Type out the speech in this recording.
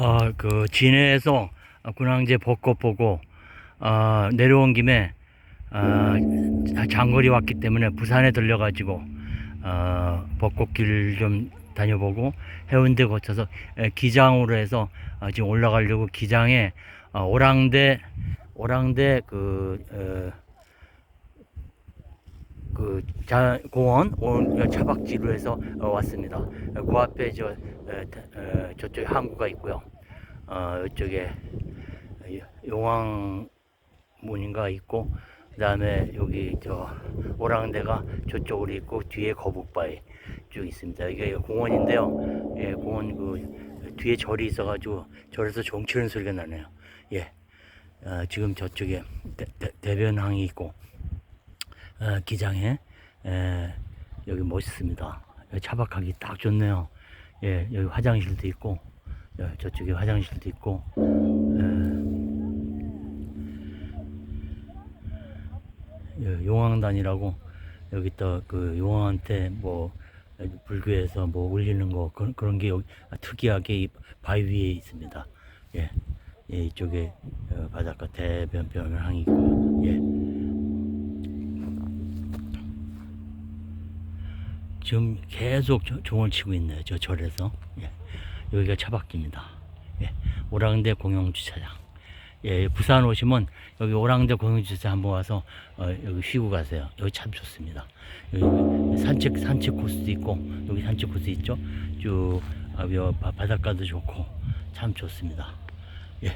어, 그 진해에서 군항제 벚꽃 보고 어, 내려온 김에 어, 장거리 왔기 때문에 부산에 들려가지고 어, 벚꽃길 좀 다녀보고 해운대 거쳐서 에, 기장으로 해서 어, 지금 올라가려고 기장에 어, 오랑대 오랑대 그 어, 그 자, 공원 오- 차박지로 해서 어, 왔습니다. 어, 그 앞에 저 에, 저쪽에 항구가 있고요. 어, 이쪽에 용왕 문인가 있고 그다음에 여기 저 오랑대가 저쪽으로 있고 뒤에 거북바위 쭉 있습니다. 이게 공원인데요. 예, 공원 그 뒤에 절이 있어가지고 절에서 종 치는 소리가 나네요. 예, 어, 지금 저쪽에 대, 대, 대변항이 있고 어, 기장에 에, 여기 멋있습니다. 여기 차박하기 딱 좋네요. 예, 여기 화장실도 있고 예, 저쪽에 화장실도 있고 예, 예, 용왕단이라고 여기 또 그 용왕한테 뭐 불교에서 뭐 올리는 거 그런, 그런 게 여기 특이하게 이 바위 위에 있습니다. 예, 예 이쪽에 어, 바닷가 대변변항이 있고요. 예. 지금 계속 조- 종을 치고 있네요. 저 절에서. 예. 여기가 차박기입니다. 예. 오랑대 공영주차장. 예, 부산 오시면 여기 오랑대 공영주차장 한번 와서 어, 여기 쉬고 가세요. 여기 참 좋습니다. 여기 산책 산책 코스도 있고 여기 산책 코스 있죠. 쭉 아, 바닷가도 좋고 참 좋습니다. 예.